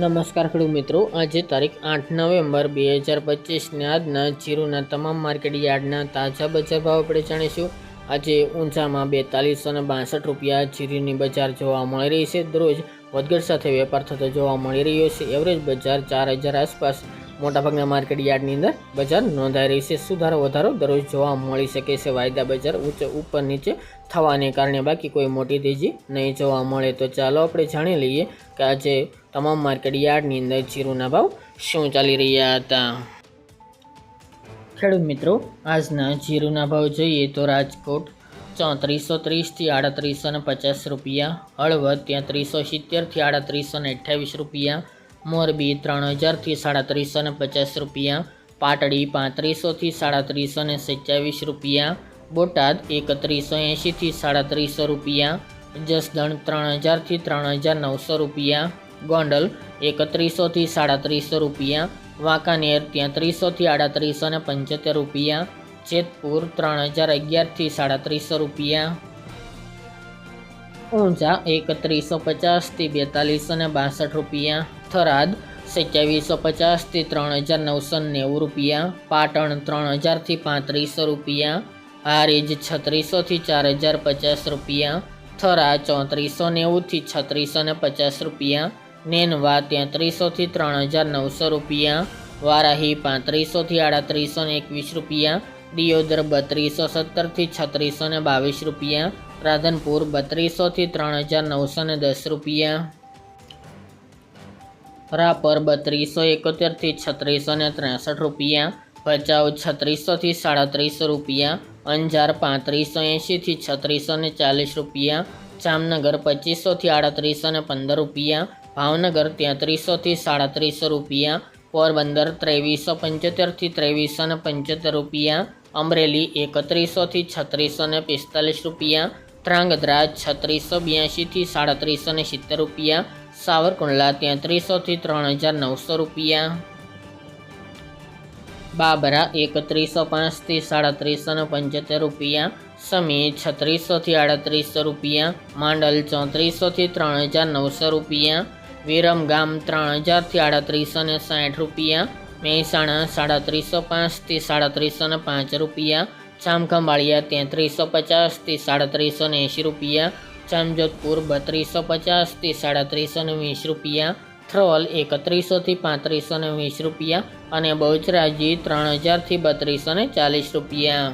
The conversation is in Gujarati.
નમસ્કાર ખેડૂત મિત્રો. આજે તારીખ આઠ નવેમ્બર બે હજાર પચીસને આજના જીરુના તમામ માર્કેટ યાર્ડના તાજા બજાર ભાવ આપણે જાણીશું. આજે ઊંચામાં બેતાલીસો અને બાસઠ રૂપિયા જીરીની બજાર જોવા મળી રહી છે. દરરોજ વધઘટ સાથે વેપાર થતો જોવા મળી રહ્યો છે. એવરેજ બજાર ચાર હજાર આસપાસ મોટાભાગના માર્કેટ યાર્ડની અંદર બજાર નોંધાઈ રહી છે. સુધારો વધારો દરરોજ જોવા મળી શકે છે. વાયદા બજાર ઉચ્ચ ઉપર નીચે થવાને કારણે બાકી કોઈ મોટી તેજી નહીં જોવા મળે. તો ચાલો આપણે જાણી લઈએ કે આજે તમામ માર્કેટ યાર્ડની અંદર જીરુના ભાવ શું ચાલી રહ્યા હતા? ખેડૂત મિત્રો, આજના જીરુના ભાવ જોઈએ તો રાજકોટ ચોત્રીસો ત્રીસથી આડત્રીસો ને પચાસ રૂપિયા, હળવદ ત્યાં ત્રીસો સિત્તેરથી આડત્રીસો ને અઠ્યાવીસ રૂપિયા, મોરબી ત્રણ હજારથી સાડત્રીસો ને પચાસ રૂપિયા, પાટડી પાંત્રીસોથી સાડત્રીસો ને સત્યાવીસ રૂપિયા, બોટાદ એકત્રીસો એંશીથી સાડત્રીસો રૂપિયા, જસદણ ત્રણ હજારથી ત્રણ હજાર નવસો રૂપિયા ગોંડલ એકત્રીસોથી સાડત્રીસો રૂપિયા, વાંકાનેર ત્યાં ત્રીસોથી આડત્રીસો ને પંચોતેર રૂપિયા, જેતપુર ત્રણ હજાર અગિયારથી સાડત્રીસો રૂપિયા. ઊંઝા એકત્રીસો પચાસથી બેતાલીસો ને બાસઠ રૂપિયા, થરાદ સત્યાવીસો પચાસથી ત્રણ હજાર નવસો નેવું રૂપિયા, પાટણ ત્રણ હજારથી પાંત્રીસો રૂપિયા, હારીજ છત્રીસોથી ચાર હજાર પચાસ રૂપિયા, થરા ચોત્રીસો નેવુંથી છત્રીસો ને પચાસ રૂપિયા નેનવા તેત્રીસોથી ત્રણ હજાર નવસો રૂપિયા, વારાહી પાંત્રીસોથી આડત્રીસો ને એકવીસ રૂપિયા, દિયોદર બત્રીસો સત્તરથી છત્રીસો ને બાવીસ રૂપિયા, રાધનપુર બત્રીસોથી ત્રણ હજાર નવસો ને દસ રૂપિયા. રાપર બત્રીસો એકોતેરથી છત્રીસો ને ત્રેસઠ રૂપિયા, ભચાઉ છત્રીસોથી સાડત્રીસો રૂપિયા, અંજાર પાંત્રીસો એંશીથી છત્રીસો ને ચાલીસ રૂપિયા, જામનગર પચીસોથી આડત્રીસો ને પંદર રૂપિયા ભાવનગર તેત્રીસોથી સાડત્રીસો રૂપિયા, પોરબંદર ત્રેવીસો પંચોતેરથી ત્રેવીસો ને પંચોતેર રૂપિયા, અમરેલી એકત્રીસોથી છત્રીસો ને પિસ્તાલીસ રૂપિયા ત્રાંગધ્રા છત્રીસો બ્યાસીથી સાડત્રીસો ને સિત્તેર રૂપિયા, સાવરકુંડલા તેત્રીસોથી ત્રણ હજાર નવસો રૂપિયા. બાબરા એકત્રીસો પાંચથી સાડત્રીસો ને પંચોતેર રૂપિયા, સમી છત્રીસોથી આડત્રીસો રૂપિયા, માંડલ ચોત્રીસોથી ત્રણ હજાર નવસો રૂપિયા વિરમગામ ત્રણ હજારથી આડત્રીસો ને સાઠ રૂપિયા. મહેસાણા સાડત્રીસો પાંચથી સાડત્રીસો ને પાંચ રૂપિયા. જામખંભાળિયા તેત્રીસો પચાસથી સાડત્રીસો ને એંશી રૂપિયા. જામજોધપુર બત્રીસો પચાસથી સાડત્રીસો ને વીસ રૂપિયા. થ્રોલ એકત્રીસોથી પાંત્રીસો ને વીસ રૂપિયા. અને બહુચરાજી ત્રણ હજારથી બત્રીસો ને ચાલીસ રૂપિયા.